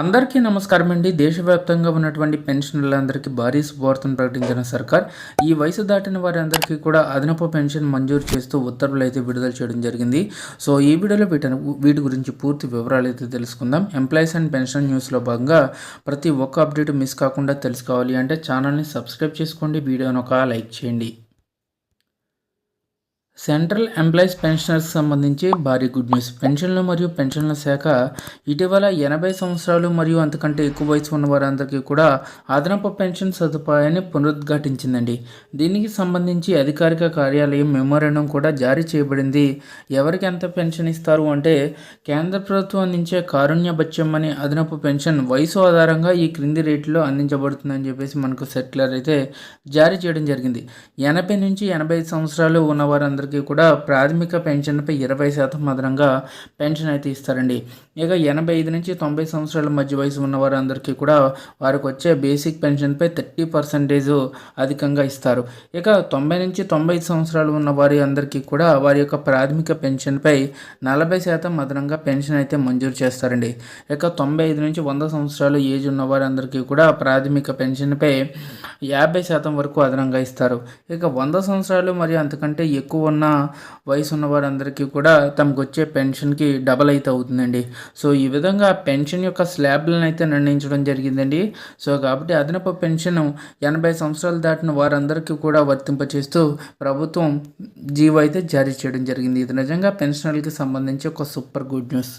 అందరికీ నమస్కారం అండి. దేశవ్యాప్తంగా ఉన్నటువంటి పెన్షనర్లందరికీ భారీ శుభవార్తను ప్రకటించిన సర్కార్ ఈ వయసు దాటిన వారందరికీ కూడా అదనపు పెన్షన్ మంజూరు చేస్తూ ఉత్తర్వులు అయితే విడుదల చేయడం జరిగింది. సో ఈ వీడియోలో వీటిని వీటి గురించి పూర్తి వివరాలు అయితే తెలుసుకుందాం. ఎంప్లాయీస్ అండ్ పెన్షన్ న్యూస్లో భాగంగా ప్రతి ఒక్క అప్డేట్ మిస్ కాకుండా తెలుసుకోవాలి అంటే ఛానల్ని సబ్స్క్రైబ్ చేసుకోండి. వీడియోని ఒక లైక్ చేయండి. సెంట్రల్ ఎంప్లాయీస్ పెన్షనర్స్ సంబంధించి భారీ గుడ్ న్యూస్. పెన్షన్లు మరియు పెన్షన్ల శాఖ ఇటీవల ఎనభై సంవత్సరాలు మరియు అంతకంటే ఎక్కువ వయసు ఉన్న వారందరికీ కూడా అదనపు పెన్షన్ సదుపాయాన్ని పునరుద్ఘాటించిందండి. దీనికి సంబంధించి అధికారిక కార్యాలయం మెమోరాండం కూడా జారీ చేయబడింది. ఎవరికి ఎంత పెన్షన్ ఇస్తారు అంటే కేంద్ర ప్రభుత్వం అందించే కారుణ్య బత్యం అనే అదనపు పెన్షన్ వయసు ఆధారంగా ఈ క్రింది రేట్లో అందించబడుతుందని చెప్పేసి మనకు సెటిలర్ అయితే జారీ చేయడం జరిగింది. ఎనభై నుంచి ఎనభై సంవత్సరాలు ఉన్న వారందరికీ కూడా ప్రాథమిక పెన్షన్పై ఇరవై శాతం అదనంగా పెన్షన్ అయితే ఇస్తారండి. ఇక ఎనభై ఐదు నుంచి తొంభై సంవత్సరాల మధ్య వయసు ఉన్న వారందరికీ కూడా వారికి వచ్చే బేసిక్ పెన్షన్పై థర్టీ పర్సెంటేజ్ అధికంగా ఇస్తారు. ఇక తొంభై నుంచి తొంభై సంవత్సరాలు ఉన్న వారి అందరికీ కూడా వారి యొక్క ప్రాథమిక పెన్షన్పై నలభై శాతం అదనంగా పెన్షన్ అయితే మంజూరు చేస్తారండి. ఇక తొంభై ఐదు నుంచి వంద సంవత్సరాలు ఏజ్ ఉన్న వారందరికీ కూడా ప్రాథమిక పెన్షన్పై యాభై శాతం వరకు అదనంగా ఇస్తారు. ఇక వంద సంవత్సరాలు మరియు అంతకంటే ఎక్కువ ఉన్న వయసు ఉన్న వారందరికీ కూడా తమకు వచ్చే పెన్షన్కి డబల్ అయితే అవుతుందండి. సో ఈ విధంగా పెన్షన్ యొక్క స్లాబ్లను అయితే నిర్ణయించడం జరిగిందండి. సో కాబట్టి అదనపు పెన్షన్ ఎనభై సంవత్సరాలు దాటిన వారందరికీ కూడా వర్తింపచేస్తూ ప్రభుత్వం జీవో అయితే జారీ చేయడం జరిగింది. ఇది నిజంగా పెన్షనర్లకి సంబంధించి ఒక సూపర్ గుడ్ న్యూస్.